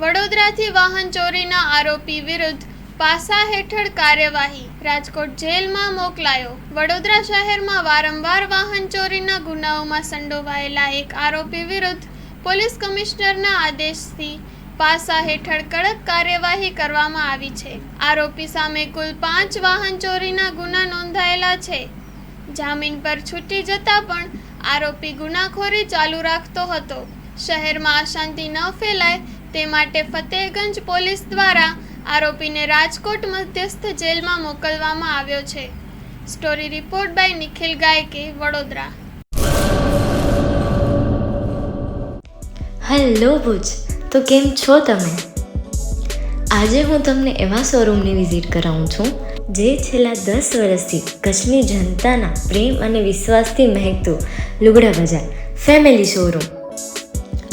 વડોદરાથી વાહન ચોરીના આરોપી વિરુદ્ધ પાસા હેઠળ કાર્યવાહી રાજકોટ જેલમાં મોકલાયો. વડોદરા શહેરમાં વારંવાર વાહન ચોરીના ગુનાઓમાં સંડોવાયેલા એક આરોપી વિરુદ્ધ પોલીસ કમિશનરના આદેશથી પાસા હેઠળ કડક કાર્યવાહી કરવામાં આવી છે. આરોપી સામે કુલ પાંચ વાહન ચોરીના ગુના નોંધાયેલા છે. જામીન પર છૂટી જતા પણ આરોપી ગુનાખોરી ચાલુ રાખતો હતો. શહેરમાં અશાંતિ ન ફેલાય તે માટે ફતેહગંજ પોલીસ દ્વારા આરોપીને રાજકોટ મધ્યસ્થ જેલમાં મોકલવામાં આવ્યો છે. Story report by Nikhil Gayke, Vadodara. Hello Bhuj, તો કેમ છો તમે? આજે હું તમને એવા શોરૂમની વિઝિટ કરાવું છું, જે છેલ્લા દસ વર્ષથી કચ્છની જનતાના પ્રેમ અને વિશ્વાસથી મહેકતું લુગડા બજાર, ફેમિલી શોરૂમ.